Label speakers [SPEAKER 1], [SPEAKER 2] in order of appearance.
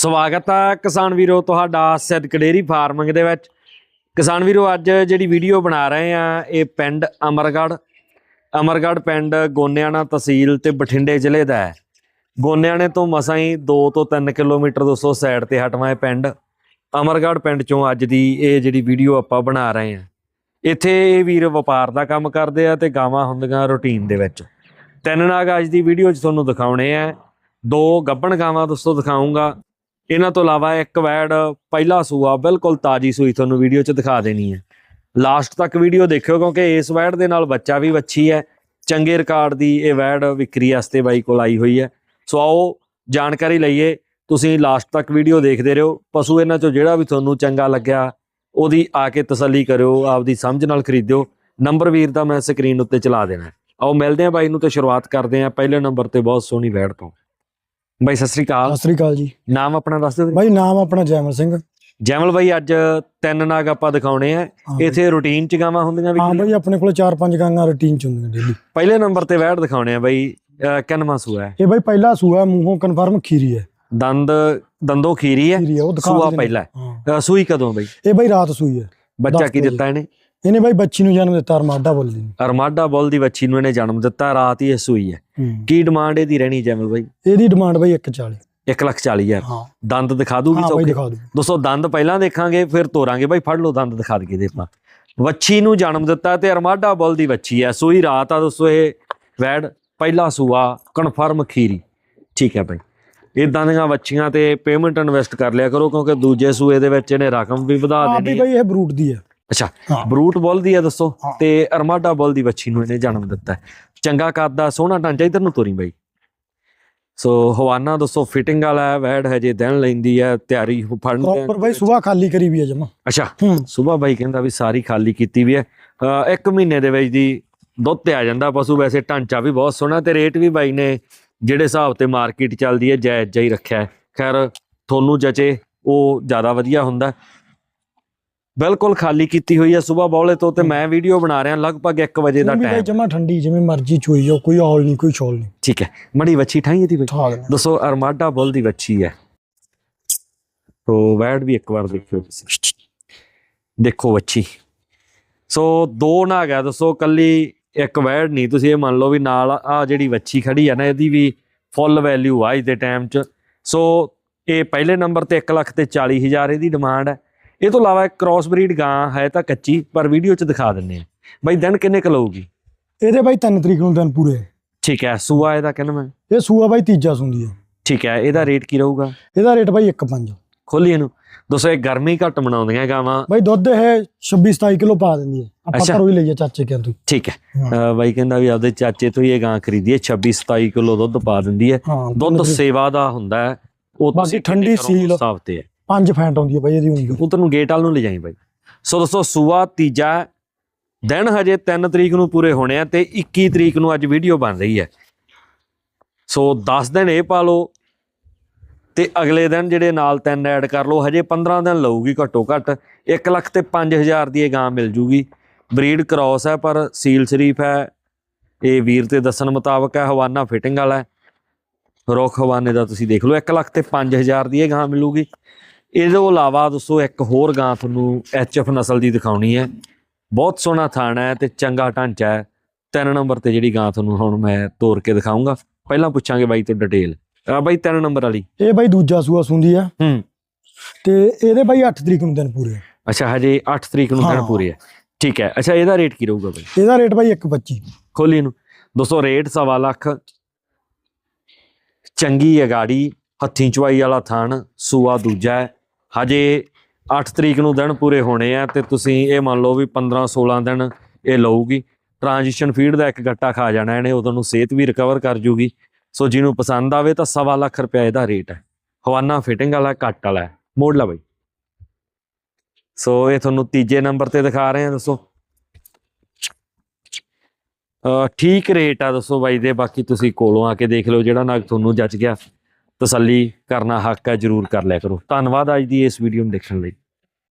[SPEAKER 1] ਸਵਾਗਤ ਆ ਕਿਸਾਨ ਵੀਰੋ ਤੁਹਾਡਾ ਸਿੱਧਕ ਡੇਰੀ ਫਾਰਮਿੰਗ ਦੇ ਵਿੱਚ। ਕਿਸਾਨ ਵੀਰੋ, ਅੱਜ ਜਿਹੜੀ ਵੀਡੀਓ ਬਣਾ ਰਹੇ ਆ, ਇਹ ਪਿੰਡ ਅਮਰਗੜ੍ਹ। ਅਮਰਗੜ੍ਹ ਪਿੰਡ ਗੋਨਿਆਣਾ ਤਹਿਸੀਲ ਤੇ ਬਠਿੰਡੇ ਜ਼ਿਲ੍ਹੇ ਦਾ ਹੈ। ਗੋਨਿਆਣੇ ਤੋਂ ਮਸਾਂ ਹੀ 2 ਤੋਂ 3 ਕਿਲੋਮੀਟਰ ਦੋਸਤੋ ਸਾਈਡ ਤੇ ਹਟਵਾ ਇਹ ਪਿੰਡ। ਅਮਰਗੜ੍ਹ ਪਿੰਡ ਚੋਂ ਅੱਜ ਦੀ ਇਹ ਜਿਹੜੀ ਵੀਡੀਓ ਆਪਾਂ ਬਣਾ ਰਹੇ ਆ। ਇੱਥੇ ਇਹ ਵੀਰ ਵਪਾਰ ਦਾ ਕੰਮ ਕਰਦੇ ਆ ਤੇ ਗਾਵਾਂ ਹੁੰਦੀਆਂ ਰੂਟੀਨ ਦੇ ਵਿੱਚ। ਤਿੰਨ ਨਾਗ ਅੱਜ ਦੀ ਵੀਡੀਓ 'ਚ ਤੁਹਾਨੂੰ ਦਿਖਾਉਣੇ ਆ। ਦੋ ਗੱਬਣ ਗਾਵਾਂ ਦੋਸਤੋ ਦਿਖਾਉਂਗਾ। ਇਹਨਾਂ ਤੋਂ ਇਲਾਵਾ ਇੱਕ ਵੈੜ ਪਹਿਲਾ ਸੂਆ, ਬਿਲਕੁਲ ਤਾਜੀ ਸੂਈ ਤੁਹਾਨੂੰ ਵੀਡੀਓ 'ਚ ਦਿਖਾ ਦੇਣੀ ਹੈ। ਲਾਸਟ ਤੱਕ ਵੀਡੀਓ ਦੇਖਿਓ ਕਿਉਂਕਿ ਇਸ ਵੈੜ ਦੇ ਨਾਲ ਬੱਚਾ ਵੀ ਵੱਛੀ ਹੈ। ਚੰਗੇ ਰਿਕਾਰਡ ਦੀ ਇਹ ਵੈੜ ਵਿਕਰੀ ਵਾਸਤੇ ਬਾਈ ਕੋਲ ਆਈ ਹੋਈ ਹੈ। ਸੋ ਆਓ ਜਾਣਕਾਰੀ ਲਈਏ, ਤੁਸੀਂ ਲਾਸਟ ਤੱਕ ਵੀਡੀਓ ਦੇਖਦੇ ਰਹੋ। ਪਸ਼ੂ ਇਹਨਾਂ 'ਚੋਂ ਜਿਹੜਾ ਵੀ ਤੁਹਾਨੂੰ ਚੰਗਾ ਲੱਗਿਆ, ਉਹਦੀ ਆ ਕੇ ਤਸੱਲੀ ਕਰਿਓ, ਆਪਦੀ ਸਮਝ ਨਾਲ ਖਰੀਦਿਓ। ਨੰਬਰ ਵੀਰ ਦਾ ਮੈਂ ਸਕਰੀਨ ਉੱਤੇ ਚਲਾ ਦੇਣਾ। ਆਓ ਮਿਲਦੇ ਹਾਂ ਬਾਈ ਨੂੰ ਤੇ ਸ਼ੁਰੂਆਤ ਕਰਦੇ ਹਾਂ। ਪਹਿਲੇ ਨੰਬਰ ਤੇ ਬਹੁਤ ਸੋਹਣੀ ਵੈੜ ਤੋਂ। ਬਾਈ ਸਤਿ ਸ੍ਰੀ ਅਕਾਲ।
[SPEAKER 2] ਸਤਿ ਸ੍ਰੀ ਅਕਾਲ ਜੀ।
[SPEAKER 1] ਨਾਮ ਆਪਣਾ ਦੱਸ ਦਿਓ
[SPEAKER 2] ਬਾਈ ਨਾਮ ਆਪਣਾ ਜੈਮਲ ਸਿੰਘ।
[SPEAKER 1] ਜੈਮਲ ਬਾਈ ਅੱਜ ਤਿੰਨ ਨਾਗ ਆਪਾਂ ਦਿਖਾਉਣੇ ਆ। ਇੱਥੇ ਰੂਟੀਨ ਚ ਗਾਵਾਂ ਹੁੰਦੀਆਂ ਵੀ
[SPEAKER 2] ਹਾਂ ਬਾਈ ਆਪਣੇ ਕੋਲ 4-5 ਗਾਂਗਾ ਰੂਟੀਨ ਚ ਹੁੰਦੀਆਂ ਡੇਲੀ
[SPEAKER 1] ਪਹਿਲੇ ਨੰਬਰ ਤੇ ਵੈੜ ਦਿਖਾਉਣੇ ਆ ਬਾਈ ਕਿੰਨਵਾਂ ਸੂਆ ਹੈ?
[SPEAKER 2] ਇਹ ਬਾਈ ਪਹਿਲਾ ਸੂਆ ਮੂੰਹੋਂ ਕਨਫਰਮ ਖੀਰੀ ਹੈ।
[SPEAKER 1] ਦੰਦ ਦੰਦੋ ਖੀਰੀ ਹੈ? ਸੂਆ। ਪਹਿਲਾ ਸੂਈ ਕਦੋਂ ਬਾਈ?
[SPEAKER 2] ਇਹ ਬਾਈ ਰਾਤ ਸੂਈ ਹੈ।
[SPEAKER 1] ਬੱਚਾ ਕੀ। ਦਿੱਤਾ ਇਹਨੇ?
[SPEAKER 2] ਇਹਨੇ ਬਾਈ ਬੱਚੀ ਨੂੰ ਜਨਮ ਦਿੱਤਾ ਅਰਮਾਡਾ ਬੋਲਦੀ ਨੂੰ
[SPEAKER 1] ਅਰਮਾਡਾ ਬੁੱਲ ਦੀ ਬੱਚੀ ਨੂੰ ਇਹਨੇ ਜਨਮ ਦਿੱਤਾ ਰਾਤ ਹੀ ਇਹ ਸੂਈ ਹੈ। ਕੀ ਡਿਮਾਂਡ ਇਹਦੀ ਰਹਿਣੀ ਜੈਮਲ ਬਾਈ?
[SPEAKER 2] ਇਹਦੀ ਡਿਮਾਂਡ ਬਾਈ 140
[SPEAKER 1] 1 ਲੱਖ 40 ਹਜ਼ਾਰ।
[SPEAKER 2] ਹਾਂ।
[SPEAKER 1] ਦੰਦ ਦਿਖਾ ਦੂਗੀ ਸੌਕੇ
[SPEAKER 2] ਦੂ
[SPEAKER 1] ਦੋਸਤੋ ਦੰਦ ਪਹਿਲਾਂ ਦੇਖਾਂਗੇ ਫਿਰ ਤੋਰਾਂਗੇ। ਬਾਈ ਫੜ ਲਓ ਦੰਦ ਦਿਖਾ ਦਈਏ ਦੇ ਆਪਾਂ ਵੱਛੀ ਨੂੰ ਜਨਮ ਦਿੱਤਾ ਤੇ ਅਰਮਾਡਾ ਬੁੱਲ ਦੀ ਵੱਛੀ ਹੈ। ਸੂਈ ਰਾਤ ਆ ਦੋਸਤੋ ਇਹ। ਵੈੜ ਪਹਿਲਾ ਸੂਆ ਕਨਫਰਮ ਖੀਰੀ। ਠੀਕ ਹੈ ਬਾਈ। ਇਦਾਂ ਦੀਆਂ ਵੱਛੀਆਂ ਤੇ ਪੇਮੈਂਟ ਇਨਵੈਸਟ ਕਰ ਲਿਆ ਕਰੋ ਕਿਉਂਕਿ ਦੂਜੇ ਸੂਏ ਦੇ ਵਿੱਚ ਇਹਨੇ ਰਕਮ ਵੀ ਵਧਾ ਦੇਣੀ
[SPEAKER 2] ਵੀ
[SPEAKER 1] ਹੈ।
[SPEAKER 2] ਬਾਈ ਇਹ ਬਰੂਟ ਦੀ ਹੈ।
[SPEAKER 1] ਅੱਛਾ ਬਰੂਟ ਬੁੱਲ ਦੀ ਹੈ ਦੱਸੋ। ਤੇ ਅਰਮਾਡਾ ਬੁੱਲ ਦੀ ਵੱਛੀ ਨੂੰ ਇਹਨੇ ਜਨਮ ਦਿੱਤਾ। ਚੰਗਾ ਕੱਦ ਦਾ ਸੋਹਣਾ ਢਾਂਚਾ ਇਧਰ ਨੂੰ ਤੋਰੀ ਬਾਈ। ਸੋ ਹਵਾਨਾ ਦੋਸਤੋ ਫਿਟਿੰਗ ਵਾਲਾ ਹੈ ਵੈੜ ਹਜੇ ਦਿਨ ਲੈਂਦੀ ਹੈ ਤਿਆਰੀ ਫੜਨ ਦੇ
[SPEAKER 2] ਪ੍ਰੋਪਰ ਬਾਈ ਸੂਆ ਖਾਲੀ ਕਰੀ ਵੀ ਹੈ ਜਮਾ।
[SPEAKER 1] ਅੱਛਾ ਸੁਬਾ ਬਾਈ ਕਹਿੰਦਾ ਵੀ ਸਾਰੀ ਖਾਲੀ ਕੀਤੀ ਵੀ ਹੈ। ਇੱਕ ਮਹੀਨੇ ਦੇ ਵਿੱਚ ਦੀ ਦੁੱਧ ਤੇ ਆ ਜਾਂਦਾ ਪਸ਼ੂ ਵੈਸੇ ਢਾਂਚਾ ਵੀ ਬਹੁਤ ਸੋਹਣਾ ਤੇ ਰੇਟ ਵੀ ਬਾਈ ਨੇ ਜਿਹੜੇ ਹਿਸਾਬ ਤੇ ਮਾਰਕੀਟ ਚੱਲਦੀ ਹੈ ਜਾਇਜ਼ ਹੀ ਰੱਖਿਆ ਖੈਰ ਤੁਹਾਨੂੰ ਜਚੇ ਉਹ ਜ਼ਿਆਦਾ ਵਧੀਆ ਹੁੰਦਾ ਬਿਲਕੁਲ ਖਾਲੀ ਕੀਤੀ ਹੋਈ ਹੈ ਸੁਬਾ ਬੌਲੇ ਤੋਂ ਤੇ ਮੈਂ ਵੀਡੀਓ ਬਣਾ ਰਿਹਾ ਲਗਭਗ 1 ਵਜੇ ਦਾ ਟਾਈਮ
[SPEAKER 2] ਜਮਾ ਠੰਡੀ ਜਿਵੇਂ ਮਰਜ਼ੀ ਚੋਈ ਜਾਓ ਕੋਈ ਔਲ ਨਹੀਂ ਕੋਈ ਛੋਲ ਨਹੀਂ।
[SPEAKER 1] ਠੀਕ ਹੈ। ਮੜੀ ਵੱਛੀ ਠਾਈ ਇਹਦੀ ਬਾਈ। ਦੱਸੋ ਅਰਮਾਡਾ ਬੁੱਲ ਦੀ ਵੱਛੀ ਹੈ। ਤੋ ਵੈੜ ਵੀ ਇੱਕ ਵਾਰ ਦੇਖਿਓ ਤੁਸੀਂ। ਦੇਖੋ ਵੱਛੀ। ਸੋ ਦੋ ਨਾ ਗਿਆ ਦੱਸੋ ਕੱਲੀ ਇੱਕ ਵੈੜ ਨਹੀਂ। ਤੁਸੀਂ ਇਹ ਮੰਨ ਲਓ ਵੀ ਨਾਲ ਆ ਜਿਹੜੀ ਵੱਛੀ ਖੜੀ ਆ ਨਾ ਇਹਦੀ ਵੀ ਫੁੱਲ ਵੈਲਿਊ ਆ ਅੱਜ ਦੇ ਟਾਈਮ 'ਚ। ਸੋ ਇਹ ਪਹਿਲੇ ਨੰਬਰ ਤੇ 1 ਲੱਖ ਤੇ 40 ਹਜ਼ਾਰ ਇਹਦੀ ਡਿਮਾਂਡ ਹੈ। ਇਹ ਤੋਂ ਇਲਾਵਾ ਇੱਕ ਕ੍ਰਾਸ ਬਰੀਡ ਗਾਂ ਹੈ ਤਾਂ ਕੱਚੀ ਪਰ ਵੀਡੀਓ 'ਚ ਦਿਖਾ ਦਿੰਨੇ ਆ। ਬਾਈ ਦਿਨ ਕਿੰਨੇ ਕੁ ਲਊਗੀ?
[SPEAKER 2] ਇਹਦੇ ਬਾਈ 3 ਤਰੀਕ ਨੂੰ ਦਿਨ ਪੂਰੇ।
[SPEAKER 1] ਠੀਕ ਹੈ ਸੂਆ ਇਹਦਾ ਕਿੰਨਾ ਮੈਂ।
[SPEAKER 2] ਇਹ ਸੂਆ ਬਾਈ ਤੀਜਾ ਸੁੰਦੀ ਹੈ
[SPEAKER 1] ਠੀਕ ਹੈ ਇਹਦਾ ਰੇਟ ਕੀ ਰਹੂਗਾ?
[SPEAKER 2] ਇਹਦਾ ਰੇਟ ਬਾਈ 1.5
[SPEAKER 1] ਖੋਲੀ ਇਹਨੂੰ। ਦੋਸਤੋ ਇਹ ਗਰਮੀ ਘੱਟ ਮਨਾਉਂਦੀਆਂ ਗਾਵਾਂ?
[SPEAKER 2] ਬਾਈ ਦੁੱਧ ਇਹ 26 27 ਕਿਲੋ ਪਾ ਦਿੰਦੀ ਹੈ ਆਪਾਂ। ਘਰੋਂ ਹੀ ਲਈਏ ਚਾਚੇ ਕਿਆਂ ਤੋਂ।
[SPEAKER 1] ਠੀਕ ਹੈ। ਬਾਈ ਕਹਿੰਦਾ ਵੀ ਆਪਦੇ ਚਾਚੇ ਤੋਂ ਹੀ ਇਹ ਗਾਂ ਖਰੀਦੀ ਹੈ 26 27 ਕਿਲੋ ਦੁੱਧ ਪਾ ਦਿੰਦੀ ਹੈ। ਦੁੱਧ ਸੇਵਾ ਦਾ ਹੁੰਦਾ ਹੈ। ਉਹ ਤੁਸੀਂ
[SPEAKER 2] ਠੰਡੀ ਸੀਲ।
[SPEAKER 1] ਹਿਸਾਬ ਤੇ ਹੈ।
[SPEAKER 2] ਪੰਜ ਫੈਂਟ ਆਉਂਦੀ ਹੈ ਬਾਈ, ਇਹਦੀ ਉਂਗਲ।
[SPEAKER 1] ਉਹ ਤੈਨੂੰ ਗੇਟ ਵਾਲ ਨੂੰ ਲਿਜਾਈ ਬਾਈ। ਸੋ ਦੋਸਤੋ, ਸੂਆ, ਤੀਜਾ, ਦਿਨ ਹਜੇ 3 ਤਰੀਕ ਨੂੰ ਪੂਰੇ ਹੋਣੇ ਆ ਤੇ 21 ਤਰੀਕ ਨੂੰ ਅੱਜ ਵੀਡੀਓ ਬਣ ਰਹੀ ਹੈ ਸੋ 10 ਦਿਨ ਇਹ ਪਾ ਲਓ ਤੇ ਅਗਲੇ ਦਿਨ ਜਿਹੜੇ ਨਾਲ ਤਿੰਨ ਐਡ ਕਰ ਲਓ, ਹਜੇ 15 ਦਿਨ ਲਊਗੀ ਘੱਟੋ ਘੱਟ। 1 ਲੱਖ ਤੇ 5000 ਦੀ ਇਹ ਗਾਂ ਮਿਲ ਜੂਗੀ। ਬਰੀਡ ਕ੍ਰਾਸ ਹੈ ਪਰ ਸੀਲ ਸ਼ਰੀਫ ਹੈ। ਇਹ ਵੀਰ ਤੇ ਦੱਸਣ ਮੁਤਾਬਕ ਹੈ, ਹਵਾਨਾ ਫਿਟਿੰਗ ਵਾਲਾ ਹੈ। ਰੁੱਖ ਹਵਾਨੇ ਦਾ ਤੁਸੀਂ ਦੇਖ ਲਓ 1 ਲੱਖ ਤੇ 5000 ਦੀ ਇਹ ਗਾਂ ਮਿਲੂਗੀ। ਇਹਦੇ ਤੋਂ ਇਲਾਵਾ ਦੋਸਤੋ ਇੱਕ ਹੋਰ ਗਾਂ ਤੁਹਾਨੂੰ ਐਚਐਫ ਨਸਲ ਦੀ ਦਿਖਾਉਣੀ ਹੈ। ਬਹੁਤ ਸੋਹਣਾ ਥਾਣ ਹੈ ਤੇ ਚੰਗਾ ਢਾਂਚਾ ਹੈ। ਤਿੰਨ ਨੰਬਰ ਤੇ ਜਿਹੜੀ ਗਾਂ ਤੁਹਾਨੂੰ ਹੁਣ ਮੈਂ ਤੋੜ ਕੇ ਦਿਖਾਉਂਗਾ ਪਹਿਲਾਂ ਪੁੱਛਾਂਗੇ ਬਾਈ ਤੋਂ ਡਿਟੇਲ ਆ ਬਾਈ ਤਿੰਨ ਨੰਬਰ ਵਾਲੀ।
[SPEAKER 2] ਇਹ ਬਾਈ ਦੂਜਾ ਸੂਆ ਸੁੰਦੀ ਆ।
[SPEAKER 1] ਹੂੰ।
[SPEAKER 2] ਤੇ ਇਹਦੇ ਬਾਈ 8 ਤਰੀਕ ਨੂੰ ਦਿਨ ਪੂਰੇ ਆ।
[SPEAKER 1] ਅੱਛਾ ਹਜੇ 8 ਤਰੀਕ ਨੂੰ ਦਿਨ। ਪੂਰੇ ਹੈ ਠੀਕ ਹੈ। ਅੱਛਾ ਇਹਦਾ ਰੇਟ ਕੀ ਰਹੂਗਾ ਬਾਈ?
[SPEAKER 2] ਇਹਦਾ ਰੇਟ ਬਾਈ 1.25
[SPEAKER 1] ਖੋਲੀ ਇਹਨੂੰ। ਦੋਸਤੋ ਰੇਟ ਸਵਾ ਲੱਖ। ਚੰਗੀ ਹੈ ਗਾੜੀ। ਹੱਥੀਂ ਚੁਆਈ ਵਾਲਾ ਥਣ। ਸੂਆ ਦੂਜਾ ਹੈ। ਹਜੇ 8 ਤਰੀਕ ਨੂੰ ਦਿਨ ਪੂਰੇ ਹੋਣੇ ਆ ਤੇ ਤੁਸੀਂ ਇਹ ਮੰਨ ਲਓ ਵੀ 15 16 ਦਿਨ ਇਹ ਲਊਗੀ। ਟ੍ਰਾਂਜੀਸ਼ਨ ਫੀਡ ਦਾ ਇੱਕ ਗੱਟਾ ਖਾ ਜਾਣਾ, ਇਹਨੇ ਉਦੋਂ ਨੂੰ ਸਿਹਤ ਵੀ ਰਿਕਵਰ ਕਰ ਜੂਗੀ। ਸੋ ਜਿਹਨੂੰ ਪਸੰਦ ਆਵੇ ਤਾਂ ਸਵਾ ਲੱਖ ਰੁਪਏ ਇਹਦਾ ਰੇਟ ਹੈ। ਹਵਾਨਾ ਫਿਟਿੰਗ ਵਾਲਾ ਕੱਟ ਵਾਲਾ ਹੈ। ਮੋੜ ਲਾ ਬਾਈ। ਸੋ ਇਹ ਤੁਹਾਨੂੰ ਤੀਜੇ ਨੰਬਰ ਤੇ ਦਿਖਾ ਰਹੇ ਹਾਂ, ਦੱਸੋ। ਠੀਕ ਰੇਟ ਆ, ਦੱਸੋ ਬਾਈ ਦੇ। ਬਾਕੀ ਤੁਸੀਂ ਕੋਲੋਂ ਆ ਕੇ ਦੇਖ ਲਓ ਜਿਹੜਾ ਨਗ ਤੁਹਾਨੂੰ ਜੱਜ ਗਿਆ। ਤਸੱਲੀ ਕਰਨਾ ਹੱਕ ਹੈ, ਜਰੂਰ ਕਰ ਲਿਆ ਕਰੋ। ਧੰਨਵਾਦ ਅੱਜ ਦੀ ਇਸ ਵੀਡੀਓ ਨੂੰ ਦੇਖਣ ਲਈ।